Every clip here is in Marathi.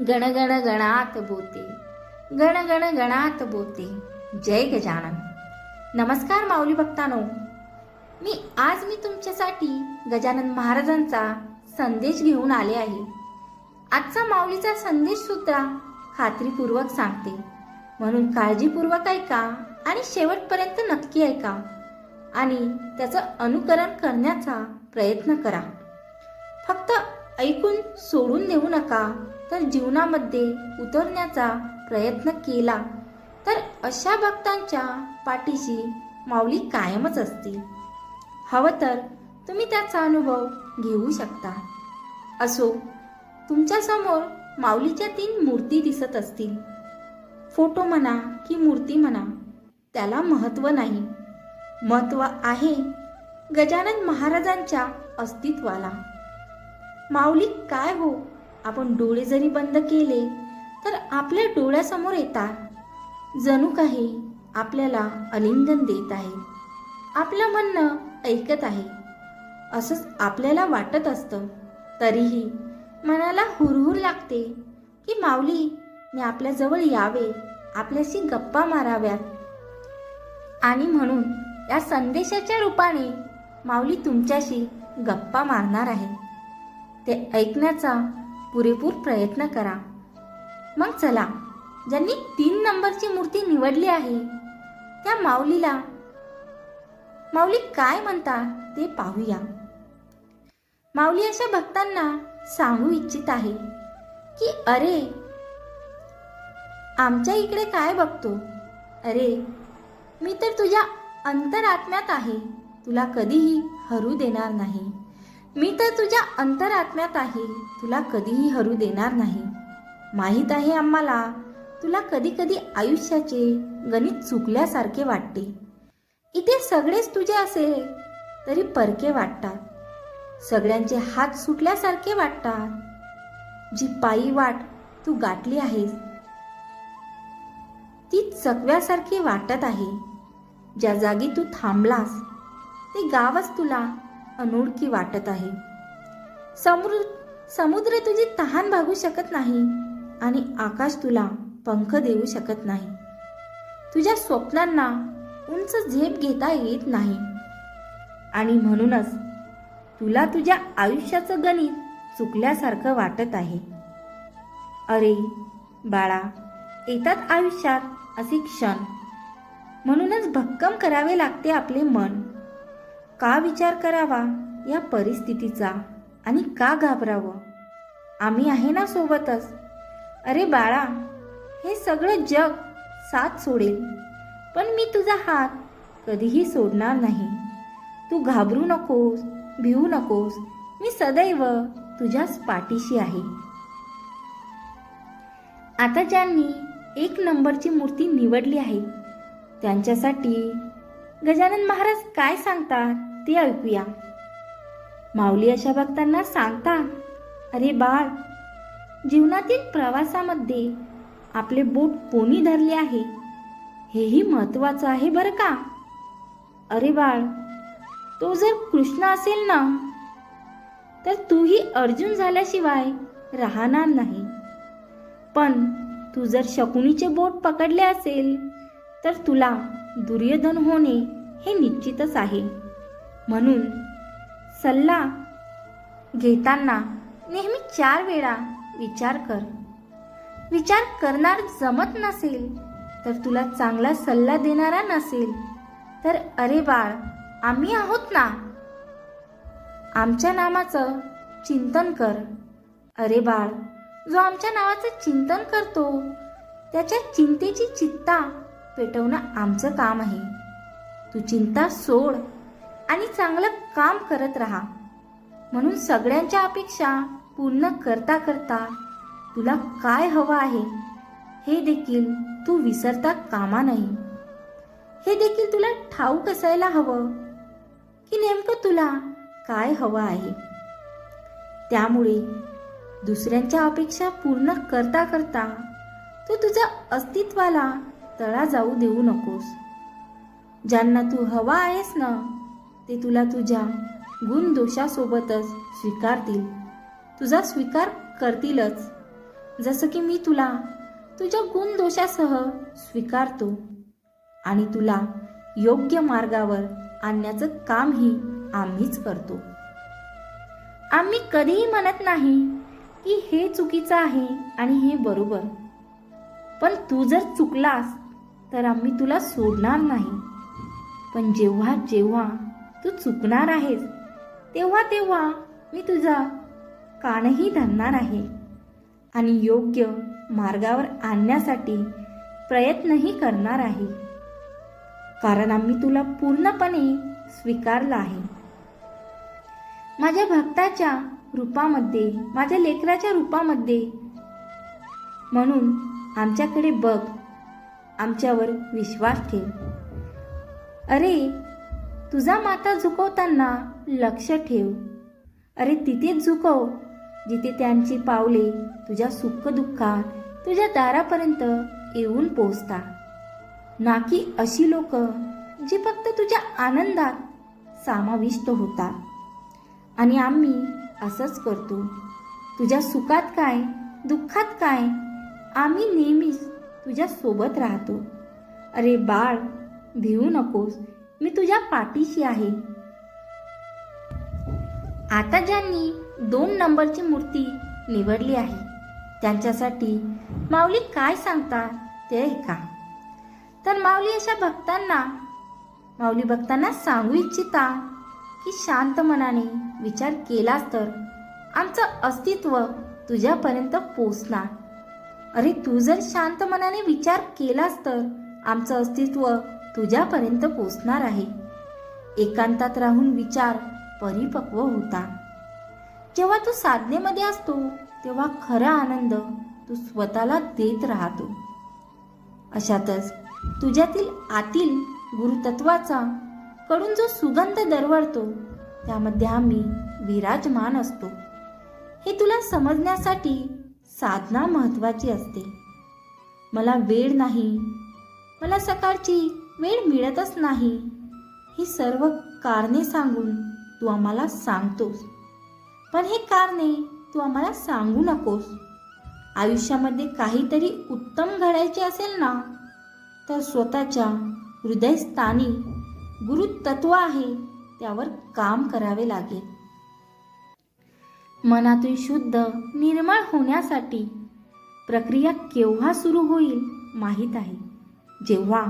गण गण गणात बोते. गण गण गणात बोते. जय गजानन. नमस्कार माऊली भक्तानो. मी आज मी तुमच्यासाठी गजानन महाराजांचा संदेश घेऊन आले आहे. आजचा माऊलीचा संदेश सुद्धा खात्रीपूर्वक सांगते. म्हणून काळजीपूर्वक ऐका आणि शेवटपर्यंत नक्की ऐका आणि त्याचं अनुकरण करण्याचा प्रयत्न करा. फक्त ऐकून सोडून देऊ नका. तर जीवनामध्ये उतरण्याचा प्रयत्न केला. तर अशा भक्तांच्या पाठीशी माऊली कायमच असते हवं तर तुम्ही त्याचा अनुभव घेऊ शकता. असो तुमच्यासमोर माऊलीच्या तीन मूर्ती दिसत असतील. फोटो म्हणा की मूर्ती म्हणा त्याला महत्त्व नाही. महत्त्व आहे गजानन महाराजांच्या अस्तित्वाला. माऊली काय हो आपण डोळे जरी बंद केले तर आपल्या डोळ्यासमोर येतात. जणू काही आपल्याला अलिंगन देत आहे. आपलं म्हणणं ऐकत आहे. असंच आपल्याला वाटत असतं. तरीही मनाला हुरहुर लागते की माऊली मी आपल्याजवळ यावे. आपल्याशी गप्पा माराव्यात. आणि म्हणून या संदेशाच्या रूपाने माऊली तुमच्याशी गप्पा मारणार आहे. ते ऐकण्याचा पुरेपूर प्रयत्न करा. मग चला ज्यांनी तीन नंबरची मूर्ती निवडली आहे त्या माऊलीला. माऊली काय म्हणतात ते पाहूया. माऊली अशा भक्तांना सांगू इच्छित आहे की अरे आमच्या इकडे काय बघतो? अरे मी तर तुझ्या अंतरात्म्यात आहे तुला कधीही हरू देणार नाही. मी तर तुझ्या अंतरात्म्यात आहे तुला कधीही हरू देणार नाही. माहीत आहे आम्हाला तुला कधी कधी आयुष्याचे गणित चुकल्यासारखे वाटते. इथे सगळेच तुझे असेल तरी परके वाटतात. सगळ्यांचे हात सुटल्यासारखे वाटतात. जी पायी वाट तू गाठली आहेस ती चकव्यासारखी वाटत आहे. ज्या जागी तू थांबलास ते गावच तुला अनोळखी वाटत आहे. समृद्ध समुद्र तुझी तहान भागू शकत नाही आणि आकाश तुला पंख देऊ शकत नाही. तुझ्या स्वप्नांना उंच झेप घेता येत नाही. आणि म्हणूनच तुला तुझ्या आयुष्याचं गणित चुकल्यासारखं वाटत आहे. अरे बाळा येतात आयुष्यात असे क्षण. म्हणूनच भक्कम करावे लागते आपले मन. का विचार करावा या परिस्थितीचा? आणि का घाबरावं? आम्ही आहे ना सोबतच. अरे बाळा हे सगळं जग साथ सोडेल पण मी तुझा हात कधीही सोडणार नाही. तू घाबरू नकोस भिवू नकोस. मी सदैव तुझ्याच पाठीशी आहे. आता ज्यांनी एक नंबरची मूर्ती निवडली आहे त्यांच्यासाठी गजानन महाराज काय सांगतात ते ऐकूया. माऊली अशा भक्तांना सांगतात अरे बाळ जीवनातील प्रवासामध्ये आपले बोट कोणी धरले आहे? हेही महत्वाचं आहे बरं का? अरे बाळ तो जर कृष्ण असेल ना तर तूही अर्जुन झाल्याशिवाय राहणार नाही. पण तू जर शकुनीचे बोट पकडले असेल तर तुला दुर्योधन होणे हे निश्चितच आहे. म्हणून सल्ला घेताना नेहमी चार वेळा विचार कर. विचार करणार जमत नसेल तर तुला चांगला सल्ला देणारा नसेल तर अरे बाळ आम्ही आहोत ना? आमच्या नामाचं चिंतन कर. अरे बाळ जो आमच्या नावाचं चिंतन करतो त्याच्या चिंतेची चित्ता पेटवणं आमचं काम आहे. तू चिंता सोड. आणि चांगलं काम करत राहा. म्हणून सगळ्यांच्या अपेक्षा पूर्ण करता करता तुला काय हवं आहे हे देखील तू विसरता कामा नाही. हे देखील तुला ठाऊक असायला हवं की नेमकं तुला काय हवं आहे. त्यामुळे दुसऱ्यांच्या अपेक्षा पूर्ण करता करता तू तुझ्या अस्तित्वाला तळा जाऊ देऊ नकोस. ज्यांना तू हवा आहेस ना ते तुला तुझ्या गुण दोषासोबतच स्वीकारतील. तुझा स्वीकार करतीलच. जसं की मी तुला तुझ्या गुण दोषासह स्वीकारतो आणि तुला योग्य मार्गावर आणण्याचं कामही आम्हीच करतो. आम्ही कधीही म्हणत नाही की हे चुकीचं आहे आणि हे बरोबर. पण तू जर चुकलास तर आम्ही तुला सोडणार नाही. पण जेव्हा जेव्हा तू चुकणार आहेस. तेव्हा तेव्हा मी तुझा कानही धरणार आहे आणि योग्य मार्गावर आणण्यासाठी प्रयत्नही करणार आहे. कारण आम्ही तुला पूर्णपणे स्वीकारलं आहे. माझ्या भक्ताच्या रूपामध्ये माझ्या लेकराच्या रूपामध्ये. म्हणून आमच्याकडे बघ. आमच्यावर विश्वास ठेव. अरे तुझा माता झुकवताना लक्ष ठेव. अरे तिथेच झुकव जिथे त्यांची पावले तुझ्या सुखदुःखात तुझ्या दारापर्यंत येऊन पोचता ना की अशी लोक जी फक्त तुझ्या आनंदात समाविष्ट होतात. आणि आम्ही असंच करतो. तुझ्या सुखात काय दुःखात काय आम्ही नेहमीच तुझ्या सोबत राहतो. अरे बाळ भिवू नकोस. मी तुझ्या पाठीशी आहे. आता ज्यांनी दोन नंबरची मूर्ती निवडली आहे त्यांच्यासाठी माऊली काय सांगतात ते ऐका. तर माऊली अशा भक्तांना माऊली भक्तांना सांगू इच्छिता की शांत मनाने विचार केलास तर आमचं अस्तित्व तुझ्यापर्यंत पोचणार. अरे तू जर शांत मनाने विचार केलास तर आमचं अस्तित्व तुझ्यापर्यंत पोचणार आहे. एकांतात राहून विचार परिपक्व होता. जेव्हा तू साधनेमध्ये असतो तेव्हा खरा आनंद तू स्वतःला देत राहतो. अशातच तुझ्यातील आतील गुरुतत्वाचा कडून जो सुगंध दरवळतो त्यामध्ये आम्ही विराजमान असतो. हे तुला समजण्यासाठी साधना महत्वाची असते. मला वेळ नाही. मला सकाळची वेळ मिळतच नाही. ही सर्व कारणे सांगून तू आम्हाला सांगतोस. पण हे कारणे तू आम्हाला सांगू नकोस. आयुष्यामध्ये काहीतरी उत्तम घडायचे असेल ना तर स्वतःच्या हृदयस्थानी गुरुतत्व आहे त्यावर काम करावे लागेल. मनातून शुद्ध निर्मळ होण्यासाठी प्रक्रिया केव्हा सुरू होईल माहीत आहे. जेव्हा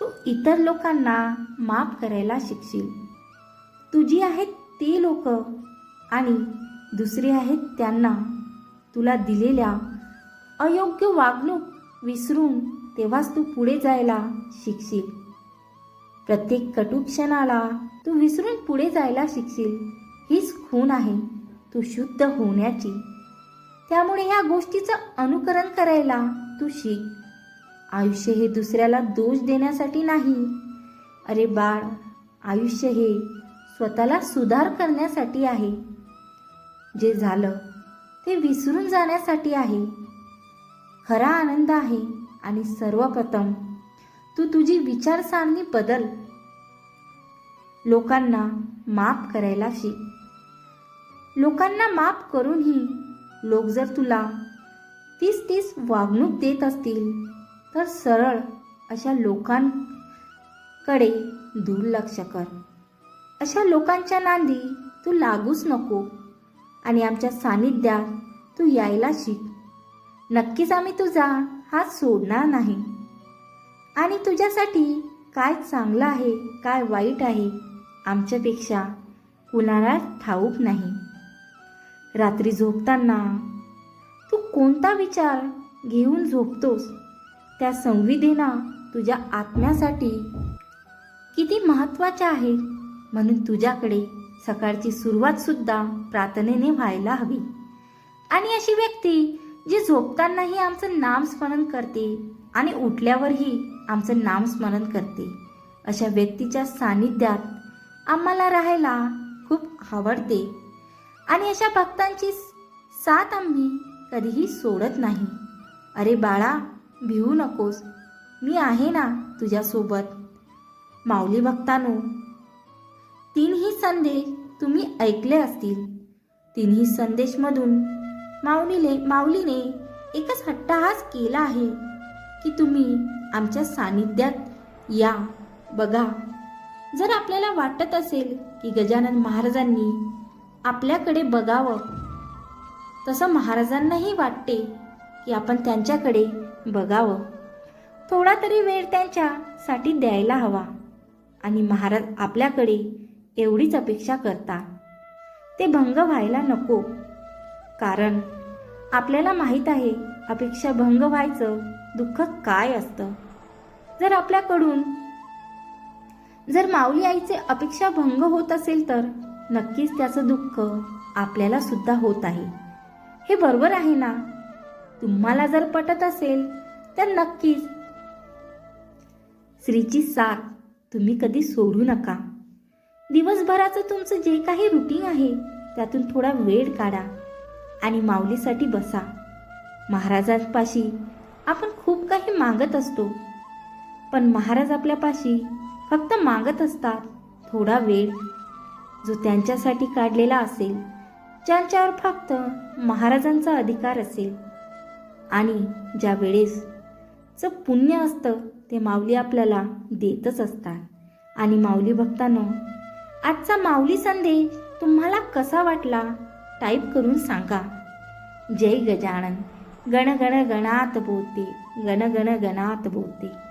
तू इतर लोकांना माफ करायला शिकशील. तुझी आहेत ते लोक आणि दुसरे आहेत त्यांना तुला दिलेल्या अयोग्य वागणूक विसरून तेव्हाच तू पुढे जायला शिकशील. प्रत्येक कटू क्षणाला तू विसरून पुढे जायला शिकशील. हीच खूण आहे तू शुद्ध होण्याची. त्यामुळे ह्या गोष्टीचं अनुकरण करायला तू शिक. आयुष्य हे दुसऱ्याला दोष देण्यासाठी नाही. अरे बाळ आयुष्य हे स्वतःला सुधार करण्यासाठी आहे. जे झालं ते विसरून जाण्यासाठी आहे. खरा आनंद आहे आणि सर्वप्रथम तू तुझी विचारसारणी बदल. लोकांना माफ करायला शिक. लोकांना माफ करूनही लोक जर तुला तीस तीस वागणूक देत असतील तर सरळ अशा लोकांकडे दुर्लक्ष कर. अशा लोकांच्या नांदी तू लागूच नको आणि आमच्या सानिध्यात तू यायला शिक. नक्कीच आम्ही तुझा हात सोडणार नाही. आणि तुझ्यासाठी काय चांगलं आहे काय वाईट आहे आमच्यापेक्षा कुणाला ठाऊक नाही. रात्री झोपताना तू कोणता विचार घेऊन झोपतोस? त्या संविधेना तुझ्या आत्म्यासाठी किती महत्त्वाच्या आहेत म्हणून तुझ्याकडे सकाळची सुरुवात सुद्धा प्रार्थनेने व्हायला हवी. आणि अशी व्यक्ती जी झोपतानाही आमचं नामस्मरण करते आणि उठल्यावरही आमचं नामस्मरण करते अशा व्यक्तीच्या सानिध्यात आम्हाला राहायला खूप आवडते. आणि अशा भक्तांची साथ आम्ही कधीही सोडत नाही. अरे बाळा भिवू नकोस. मी आहे ना तुझ्यासोबत. माऊली भक्तानो तीनही संदेश तुम्ही ऐकले असतील. तिन्ही संदेशमधून माऊलीने माऊलीने एकच हट्टाहास केला आहे की तुम्ही आमच्या सानिध्यात या. बघा जर आपल्याला वाटत असेल की गजानन महाराजांनी आपल्याकडे बघावं तसं महाराजांनाही वाटते की आपण त्यांच्याकडे बघावं. थोडा तरी वेळ त्यांच्यासाठी द्यायला हवा. आणि महाराज आपल्याकडे एवढीच अपेक्षा करतात. ते भंग व्हायला नको. कारण आपल्याला माहीत आहे अपेक्षा भंग व्हायचं दुःख काय असतं. जर आपल्याकडून जर माऊली आईचे अपेक्षा भंग होत असेल तर नक्कीच त्याचं दुःख आपल्याला सुद्धा होत आहे. हे बरोबर आहे ना? तुम्हाला जर पटत असेल तर नक्कीच. स्त्रीची साथ तुम्ही कधी सोडू नका. दिवसभराचं तुमचं जे काही रुटीन आहे त्यातून थोडा वेळ काढा आणि माऊलीसाठी बसा. महाराजांपाशी आपण खूप काही मागत असतो पण महाराज आपल्यापाशी फक्त मागत असतात थोडा वेळ. जो त्यांच्यासाठी काढलेला असेल ज्यांच्यावर फक्त महाराजांचा अधिकार असेल. आणि ज्या वेळेसचं पुण्य असतं ते माऊली आपल्याला देतच असतात. आणि माऊली भक्तांनो आजचा माऊली संदेश तुम्हाला कसा वाटला? टाईप करून सांगा. जय गजानन. गण गण गणात बोलते. गण गण गणात बोलते.